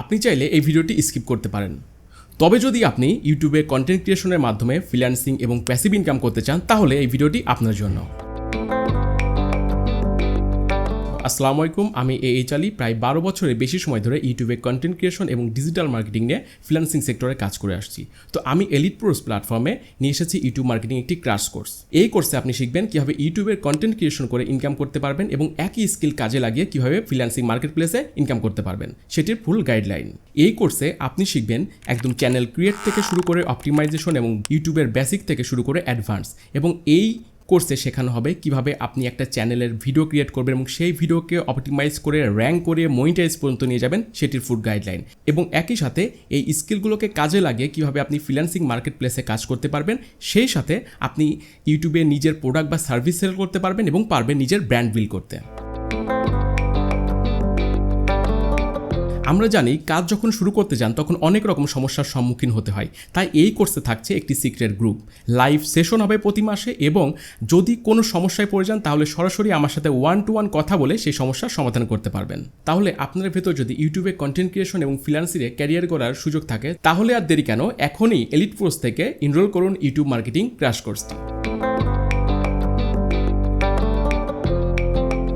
আপনি চাইলে এই ভিডিওটি স্কিপ করতে পারেন। তবে যদি আপনি ইউটিউবে কন্টেন্ট ক্রিয়েশনের মাধ্যমে ফ্রিল্যান্সিং এবং প্যাসিভ ইনকাম করতে চান, তাহলে এই ভিডিওটি আপনার জন্য। আসসালামু আলাইকুম, আমি এ এইচ আলী। প্রায় বারো বছরের বেশি সময় ধরে ইউটিউবে কন্টেন্ট ক্রিয়েশন এবং ডিজিটাল মার্কেটিং নিয়ে ফ্রিল্যান্সিং সেক্টরে কাজ করে আসছি। তো আমি এলিট প্রোস প্ল্যাটফর্মে নিয়ে এসেছি ইউটিউব মার্কেটিং একটি ক্রাশ কোর্স এই কোর্সে আপনি শিখবেন কীভাবে ইউটিউবের কন্টেন্ট ক্রিয়েশন করে ইনকাম করতে পারবেন এবং একই স্কিল কাজে লাগিয়ে কীভাবে ফ্রিল্যান্সিং মার্কেট প্লেসে ইনকাম করতে পারবেন। সেটির ফুল গাইডলাইন এই কোর্সে আপনি শিখবেন একদম চ্যানেল ক্রিয়েট থেকে শুরু করে অপটিমাইজেশন এবং ইউটিউবের বেসিক থেকে শুরু করে অ্যাডভান্স এবং এই কোর্সে শেখানো হবে কীভাবে আপনি একটা চ্যানেলের ভিডিও ক্রিয়েট করবেন এবং সেই ভিডিওকে অপটিমাইজ করে র্যাঙ্ক করে মনিটাইজ পর্যন্ত নিয়ে যাবেন সেটির ফুড গাইডলাইন এবং একই সাথে এই স্কিলগুলোকে কাজে লাগিয়ে কীভাবে আপনি ফ্রিল্যান্সিং মার্কেট প্লেসে কাজ করতে পারবেন, সেই সাথে আপনি ইউটিউবে নিজের প্রোডাক্ট বা সার্ভিস সেল করতে পারবেন এবং পারবেন নিজের ব্র্যান্ড বিল করতে। আমরা জানি কাজ যখন শুরু করতে যান, তখন অনেক রকম সমস্যার সম্মুখীন হতে হয়। তাই এই কোর্সে থাকছে একটি সিক্রেট গ্রুপ। লাইভ সেশন হবে প্রতি মাসে এবং যদি কোনো সমস্যায় পড়ে যান, তাহলে সরাসরি আমার সাথে ওয়ান টু ওয়ান কথা বলে সেই সমস্যার সমাধান করতে পারবেন। তাহলে আপনার ভেতর যদি ইউটিউবে কন্টেন্ট ক্রিয়েশন এবং ফ্রিল্যান্সিংয়ে ক্যারিয়ার করার সুযোগ থাকে, তাহলে আর দেরি কেন? এখনই এলিট কোর্স থেকে এনরোল করুন ইউটিউব মার্কেটিং ক্র্যাশ কোর্সটি